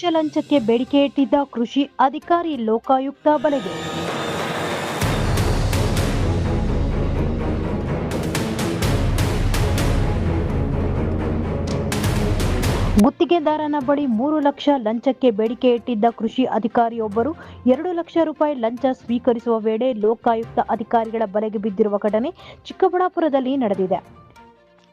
ಲಕ್ಷ ಲಂಚಕ್ಕೆ ಬೇಡಿಕೆ ಇಟ್ಟಿದ್ದ ಕೃಷಿ ಅಧಿಕಾರಿ ಲೋಕಾಯುಕ್ತ ಬಲೆಗೆ. ಗುತ್ತಿಗೆದಾರನ ಬಳಿ ಮೂರು ಲಕ್ಷ ಲಂಚಕ್ಕೆ ಬೇಡಿಕೆ ಇಟ್ಟಿದ್ದ ಕೃಷಿ ಅಧಿಕಾರಿಯೊಬ್ಬರು ಎರಡು ಲಕ್ಷ ರೂಪಾಯಿ ಲಂಚ ಸ್ವೀಕರಿಸುವ ವೇಳೆ ಲೋಕಾಯುಕ್ತ ಅಧಿಕಾರಿಗಳ ಬಲೆಗೆ ಬಿದ್ದಿರುವ ಘಟನೆ ಚಿಕ್ಕಬಳ್ಳಾಪುರದಲ್ಲಿ ನಡೆದಿದೆ.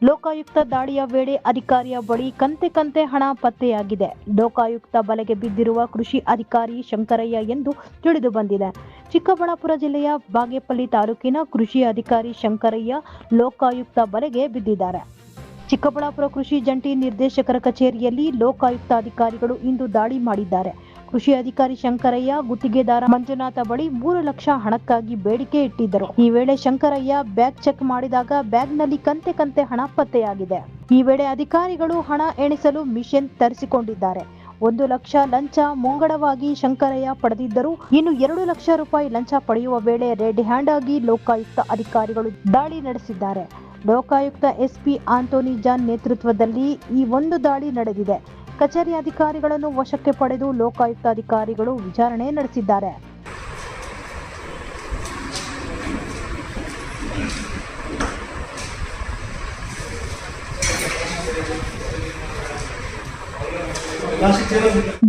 ಲೋಕಾಯುಕ್ತ ದಾಳಿಯ ವೇಳೆ ಅಧಿಕಾರಿಯ ಬಳಿ ಕಂತೆ ಕಂತೆ ಹಣ ಪತ್ತೆಯಾಗಿದೆ. ಲೋಕಾಯುಕ್ತ ಬಲೆಗೆ ಬಿದ್ದಿರುವ ಕೃಷಿ ಅಧಿಕಾರಿ ಶಂಕರಯ್ಯ ಎಂದು ತಿಳಿದು ಬಂದಿದೆ. ಚಿಕ್ಕಬಳ್ಳಾಪುರ ಜಿಲ್ಲೆಯ ಬಾಗೇಪಲ್ಲಿ ತಾಲೂಕಿನ ಕೃಷಿ ಅಧಿಕಾರಿ ಶಂಕರಯ್ಯ ಲೋಕಾಯುಕ್ತ ಬಲೆಗೆ ಬಿದ್ದಿದ್ದಾರೆ. ಚಿಕ್ಕಬಳ್ಳಾಪುರ ಕೃಷಿ ಜಂಟಿ ನಿರ್ದೇಶಕರ ಕಚೇರಿಯಲ್ಲಿ ಲೋಕಾಯುಕ್ತ ಅಧಿಕಾರಿಗಳು ಇಂದು ದಾಳಿ ಮಾಡಿದ್ದಾರೆ. ಕೃಷಿ ಅಧಿಕಾರಿ ಶಂಕರಯ್ಯ, ಗುತ್ತಿಗೆದಾರ ಮಂಜುನಾಥ ಬಳಿ ಮೂರು ಲಕ್ಷ ಹಣಕ್ಕಾಗಿ ಬೇಡಿಕೆ ಇಟ್ಟಿದ್ದರು. ಈ ವೇಳೆ ಶಂಕರಯ್ಯ ಬ್ಯಾಗ್ ಚೆಕ್ ಮಾಡಿದಾಗ ಬ್ಯಾಗ್ನಲ್ಲಿ ಕಂತೆ ಕಂತೆ ಹಣ ಪತ್ತೆಯಾಗಿದೆ. ಈ ವೇಳೆ ಅಧಿಕಾರಿಗಳು ಹಣ ಎಣಿಸಲು ಮಿಷನ್ ತರಿಸಿಕೊಂಡಿದ್ದಾರೆ. ಒಂದು ಲಕ್ಷ ಲಂಚ ಮುಂಗಡವಾಗಿ ಶಂಕರಯ್ಯ ಪಡೆದಿದ್ದರು. ಇನ್ನು ಎರಡು ಲಕ್ಷ ರೂಪಾಯಿ ಲಂಚ ಪಡೆಯುವ ವೇಳೆ ರೆಡ್ ಹ್ಯಾಂಡ್ ಆಗಿ ಲೋಕಾಯುಕ್ತ ಅಧಿಕಾರಿಗಳು ದಾಳಿ ನಡೆಸಿದ್ದಾರೆ. ಲೋಕಾಯುಕ್ತ ಎಸ್ಪಿ ಆಂಟೋನಿ ಜಾನ್ ನೇತೃತ್ವದಲ್ಲಿ ಈ ಒಂದು ದಾಳಿ ನಡೆದಿದೆ. ಕಚೇರಿ ಅಧಿಕಾರಿಗಳನ್ನು ವಶಕ್ಕೆ ಪಡೆದು ಲೋಕಾಯುಕ್ತ ಅಧಿಕಾರಿಗಳು ವಿಚಾರಣೆ ನಡೆಸಿದ್ದಾರೆ.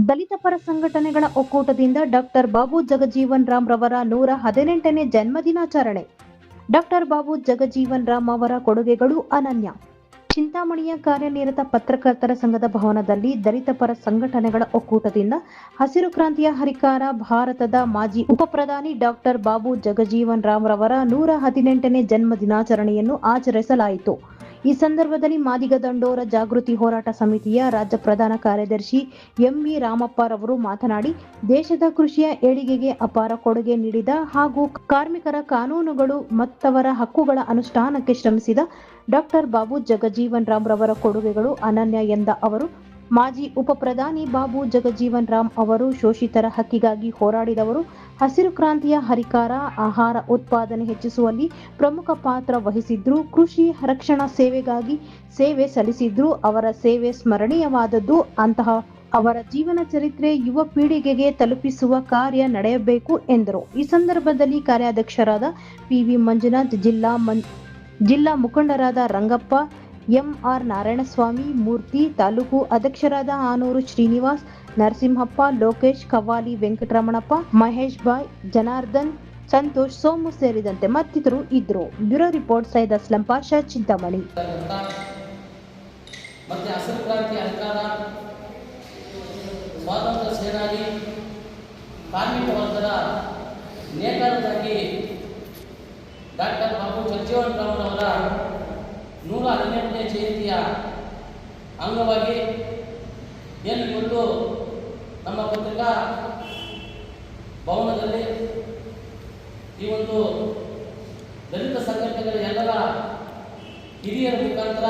ದಲಿತ ಪರ ಸಂಘಟನೆಗಳ ಒಕ್ಕೂಟದಿಂದ ಡಾಕ್ಟರ್ ಬಾಬು ಜಗಜೀವನ್ ರಾಮ್ ರವರ ನೂರ ಹದಿನೆಂಟನೇ ಜನ್ಮದಿನಾಚರಣೆ. ಡಾಕ್ಟರ್ ಬಾಬು ಜಗಜೀವನ್ ರಾಮ್ ಅವರ ಕೊಡುಗೆಗಳು ಅನನ್ಯ. ಚಿಂತಾಮಣಿಯ ಕಾರ್ಯನಿರತ ಪತ್ರಕರ್ತರ ಸಂಘದ ಭವನದಲ್ಲಿ ದಲಿತ ಪರ ಸಂಘಟನೆಗಳ ಒಕ್ಕೂಟದಿಂದ ಹಸಿರು ಕ್ರಾಂತಿಯ ಹರಿಕಾರ ಭಾರತದ ಮಾಜಿ ಉಪ ಪ್ರಧಾನಿ ಡಾಕ್ಟರ್ ಬಾಬು ಜಗಜೀವನ್ ರಾಮ್ ರವರ ನೂರ ಹದಿನೆಂಟನೇ ಜನ್ಮ ದಿನಾಚರಣೆಯನ್ನು ಆಚರಿಸಲಾಯಿತು. ಈ ಸಂದರ್ಭದಲ್ಲಿ ಮಾದಿಗ ದಂಡೋರ ಜಾಗೃತಿ ಹೋರಾಟ ಸಮಿತಿಯ ರಾಜ್ಯ ಪ್ರಧಾನ ಕಾರ್ಯದರ್ಶಿ ಎಂವಿ ರಾಮಪ್ಪರವರು ಮಾತನಾಡಿ, ದೇಶದ ಕೃಷಿಯ ಏಳಿಗೆಗೆ ಅಪಾರ ಕೊಡುಗೆ ನೀಡಿದ ಹಾಗೂ ಕಾರ್ಮಿಕರ ಕಾನೂನುಗಳು ಮತ್ತವರ ಹಕ್ಕುಗಳ ಅನುಷ್ಠಾನಕ್ಕೆ ಶ್ರಮಿಸಿದ ಡಾಕ್ಟರ್ ಬಾಬು ಜಗಜೀವನ್ ರಾಮ್ ರವರ ಕೊಡುಗೆಗಳು ಅನನ್ಯ ಎಂದ ಅವರು, ಮಾಜಿ ಉಪ ಪ್ರಧಾನಿ ಬಾಬು ಜಗಜೀವನ್ ರಾಮ್ ಅವರು ಶೋಷಿತರ ಹಕ್ಕಿಗಾಗಿ ಹೋರಾಡಿದವರು ಹಸಿರು ಕ್ರಾಂತಿಯ ಹರಿಕಾರ ಆಹಾರ ಉತ್ಪಾದನೆ ಹೆಚ್ಚಿಸುವಲ್ಲಿ ಪ್ರಮುಖ ಪಾತ್ರ ವಹಿಸಿದ್ರು. ಕೃಷಿ ರಕ್ಷಣಾ ಸೇವೆಗಾಗಿ ಸೇವೆ ಸಲ್ಲಿಸಿದ್ರು. ಅವರ ಸೇವೆ ಸ್ಮರಣೀಯವಾದದ್ದು. ಅಂತಹ ಅವರ ಜೀವನ ಚರಿತ್ರೆ ಯುವ ಪೀಳಿಗೆಗೆ ತಲುಪಿಸುವ ಕಾರ್ಯ ನಡೆಯಬೇಕು ಎಂದರು. ಈ ಸಂದರ್ಭದಲ್ಲಿ ಕಾರ್ಯಾಧ್ಯಕ್ಷರಾದ ಪಿವಿ ಮಂಜುನಾಥ್, ಜಿಲ್ಲಾ ಮನ್, ಜಿಲ್ಲಾ ಮುಖಂಡರಾದ ರಂಗಪ್ಪ ಎಂಆರ್ ನಾರಾಯಣಸ್ವಾಮಿ, ಮೂರ್ತಿ, ತಾಲೂಕು ಅಧ್ಯಕ್ಷರಾದ ಆನೂರು ಶ್ರೀನಿವಾಸ್ ನರಸಿಂಹಪ್ಪ, ಲೋಕೇಶ್ ಕವಾಲಿ ವೆಂಕಟರಮಣಪ್ಪ, ಮಹೇಶ್ ಬಾಯ್ ಜನಾರ್ದನ್, ಸಂತೋಷ್, ಸೋಮು ಸೇರಿದಂತೆ ಮತ್ತಿತರು ಇದ್ರು ಬ್ಯೂರೋ ರಿಪೋರ್ಟ್ ಸೈದ್ ಅಸ್ಲಂ ಪಾಷಾ, ಚಿಂತಾಮಣಿ. ಮತ್ತೆ ಹಸಿರು ಕ್ರಾಂತಿ ಅಧಿಕಾರ, ಸ್ವಾತಂತ್ರ್ಯ ಸೇನಾನಿ ಕಾರ್ಮಿಕ ವರ್ಗದ ನೇತಾರರಾಗಿ ಡಾಕ್ಟರ್ ಬಾಬು ಜಗಜೀವನ್ ರಾಮ್ರವರ ನೂರ ಹದಿನೆಂಟನೇ ಜಯಂತಿಯ ಅಂಗವಾಗಿ ಏನು ಇವತ್ತು ನಮ್ಮ ಪತ್ರಿಕಾ ಭವನದಲ್ಲಿ ಈ ಒಂದು ದಲಿತ ಸಂಘಟನೆಗಳ ಎಲ್ಲರ ಹಿರಿಯರ ಮುಖಾಂತರ